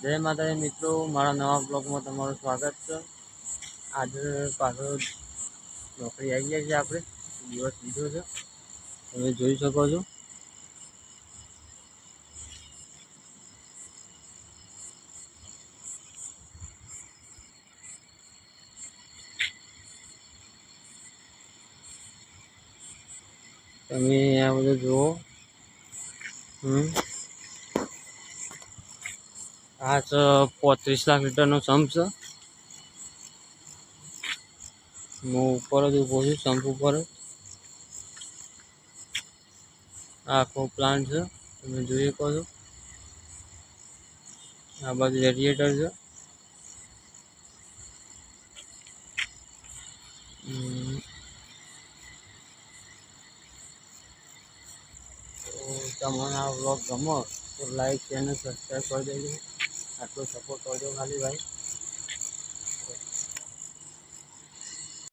જય માતાજી મિત્રો, મારા નવા બ્લોગમાં તમારું સ્વાગત છે. આજે પાછો નોકરી આવી ગયા છે આપણે, દિવસ લીધો છે. તમે જોઈ શકો છો. તમે આ બધું જુઓ. હમ. આ છે પોત્રીસ લાખ લીટરનો સંપ છે. હું ઉપર જ ઊભો છું, સંપ ઉપર આખો પ્લાન્ટ છે, તમે જોઈ શકો છો. આ બાજુ રેડિએટર છે. તમને આ વ્લોગ ગમો તો લાઈક ચેનલ સબસ્ક્રાઈબ કરી દેજો. આટલો સપોર્ટ કરજો ખાલી ભાઈ.